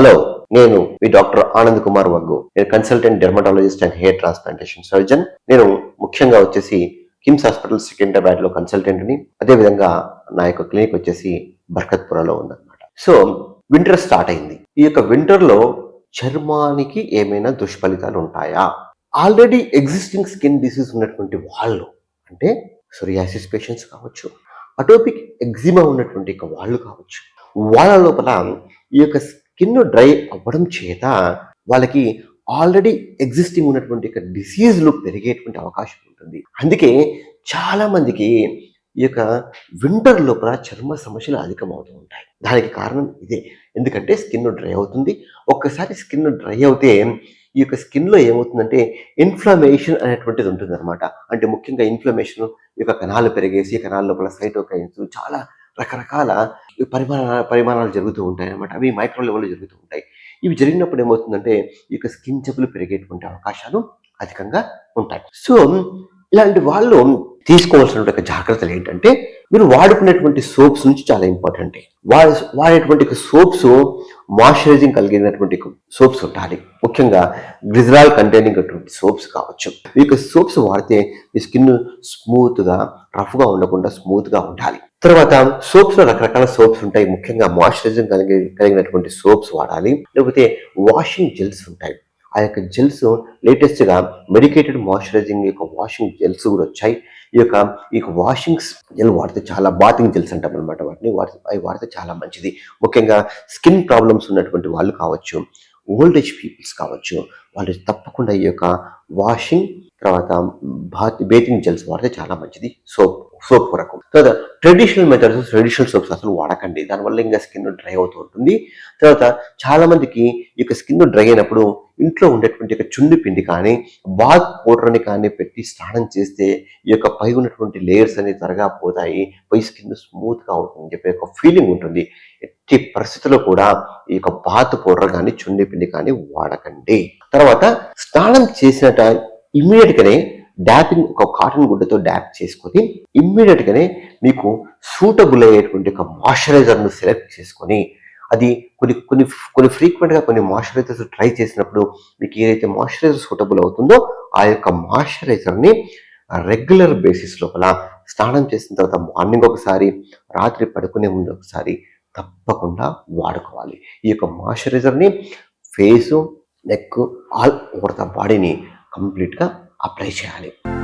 Hello నేను మీ doctor Anand Kumar Vaggu. నేను consultant dermatologist and hair transplantation surgeon. నేను ముఖ్యంగా వచ్చేసి కిమ్స్ హాస్పిటల్ సికింద్రాబాద్లో కన్సల్టెంట్ని అదే విధంగా నా యొక్క క్లినిక్ వచ్చేసి బర్కత్పురాలో ఉందన్నమాట. సో వింటర్ స్టార్ట్ అయింది. ఈ యొక్క వింటర్లో చర్మానికి ఏమైనా దుష్ఫలితాలు ఉంటాయా? ఆల్రెడీ ఎగ్జిస్టింగ్ స్కిన్ డిసీజ్ ఉన్నటువంటి వాళ్ళు అంటే సొరియాసిస్ పేషెంట్స్ కావచ్చు అటోపిక్ ఎగ్జిమా ఉన్నటువంటి వాళ్ళు కావచ్చు వాళ్ళ లోపల ఈ యొక్క స్కిన్ డ్రై అవ్వడం చేత వాళ్ళకి ఆల్రెడీ ఎగ్జిస్టింగ్ ఉన్నటువంటి యొక్క డిసీజ్లు పెరిగేటువంటి అవకాశం ఉంటుంది. అందుకే చాలామందికి ఈ యొక్క వింటర్ లోపల చర్మ సమస్యలు అధికమవుతూ ఉంటాయి. దానికి కారణం ఇదే. ఎందుకంటే స్కిన్ డ్రై అవుతుంది. ఒక్కసారి స్కిన్ డ్రై అవుతే ఈ యొక్క స్కిన్లో ఏమవుతుందంటే ఇన్ఫ్లమేషన్ అనేటువంటిది ఉంటుంది అనమాట అంటే ముఖ్యంగా ఇన్ఫ్లమేషన్ ఈ యొక్క కణాలు పెరిగేసి ఈ కణాల లోపల సైటోకైన్స్ చాలా రకరకాల పరిమాణాలు పరిమాణాలు జరుగుతూ ఉంటాయి అనమాట అవి మైక్రో లెవెల్లో జరుగుతూ ఉంటాయి. ఇవి జరిగినప్పుడు ఏమవుతుందంటే ఈ యొక్క స్కిన్ జబ్బులు పెరిగేటువంటి అవకాశాలు అధికంగా ఉంటాయి. సో ఇలాంటి వాళ్ళు తీసుకోవాల్సినటువంటి ఒక జాగ్రత్తలు ఏంటంటే మీరు వాడుకునేటువంటి సోప్స్ నుంచి చాలా ఇంపార్టెంట్ వాడే వాడేటువంటి సోప్స్ మాయిశ్చరైజింగ్ కలిగినటువంటి సోప్స్ ఉండాలి. ముఖ్యంగా గ్రిజరాల్ కంటైనింగ్ అటువంటి సోప్స్ కావచ్చు. ఈ యొక్క సోప్స్ వాడితే మీ స్కిన్ స్మూత్గా రఫ్గా ఉండకుండా స్మూత్గా ఉండాలి. తర్వాత సోప్స్లో రకరకాల సోప్స్ ఉంటాయి. ముఖ్యంగా మాయిశ్చరైజర్ కలిగి కలిగినటువంటి సోప్స్ వాడాలి. లేకపోతే వాషింగ్ జెల్స్ ఉంటాయి. ఆ యొక్క జెల్స్ లేటెస్ట్గా మెడికేటెడ్ మాయిశ్చరైజింగ్ యొక్క వాషింగ్ జెల్స్ కూడా వచ్చాయి. ఈ యొక్క ఈ వాషింగ్ జెల్ వాడితే చాలా బాతింగ్ జెల్స్ అంటాం అనమాట వాటిని. వాడి అవి వాడితే చాలా మంచిది. ముఖ్యంగా స్కిన్ ప్రాబ్లమ్స్ ఉన్నటువంటి వాళ్ళు కావచ్చు ఓల్డ్ ఏజ్ పీపుల్స్ కావచ్చు వాళ్ళు తప్పకుండా ఈ యొక్క వాషింగ్ తర్వాత బాత్ బేతింగ్ జెల్స్ వాడితే చాలా మంచిది. సోప్ సోప్ కొరకు. తర్వాత ట్రెడిషనల్ మెథడ్స్ ట్రెడిషనల్ సోప్స్ అసలు వాడకండి. దానివల్ల ఇంకా స్కిన్ డ్రై అవుతూ ఉంటుంది. తర్వాత చాలా మందికి ఈ యొక్క స్కిన్ డ్రై అయినప్పుడు ఇంట్లో ఉండేటువంటి యొక్క చుండి పిండి కానీ బాత్ పౌడర్ని కానీ పెట్టి స్నానం చేస్తే ఈ యొక్క పై ఉన్నటువంటి లేయర్స్ అనేవి త్వరగా పోతాయి. పై స్కిన్ స్మూత్గా అవుతుంది ఒక ఫీలింగ్ ఉంటుంది. ఎట్టి పరిస్థితుల్లో కూడా ఈ యొక్క బాత్ పౌడర్ కానీ చుండి పిండి కానీ వాడకండి. తర్వాత స్నానం చేసినట ఇమీడియట్గానే డ్యాపింగ్ ఒక కాటన్ గుడ్డతో డ్యాప్ చేసుకొని ఇమ్మీడియట్ గానే మీకు సూటబుల్ అయ్యేటువంటి ఒక మాయిశ్చరైజర్ను సెలెక్ట్ చేసుకొని అది కొన్ని కొన్ని కొన్ని ఫ్రీక్వెంట్గా కొన్ని మాయిశ్చరైజర్స్ ట్రై చేసినప్పుడు మీకు ఏదైతే మాయిశ్చరైజర్ సూటబుల్ అవుతుందో ఆ యొక్క మాయిశ్చరైజర్ని రెగ్యులర్ బేసిస్ లోపల స్నానం చేసిన తర్వాత మార్నింగ్ ఒకసారి రాత్రి పడుకునే ముందు ఒకసారి తప్పకుండా వాడుకోవాలి. ఈ యొక్క మాయిశ్చరైజర్ని face neck all over the బాడీని కంప్లీట్గా अप्लाई चेयाली।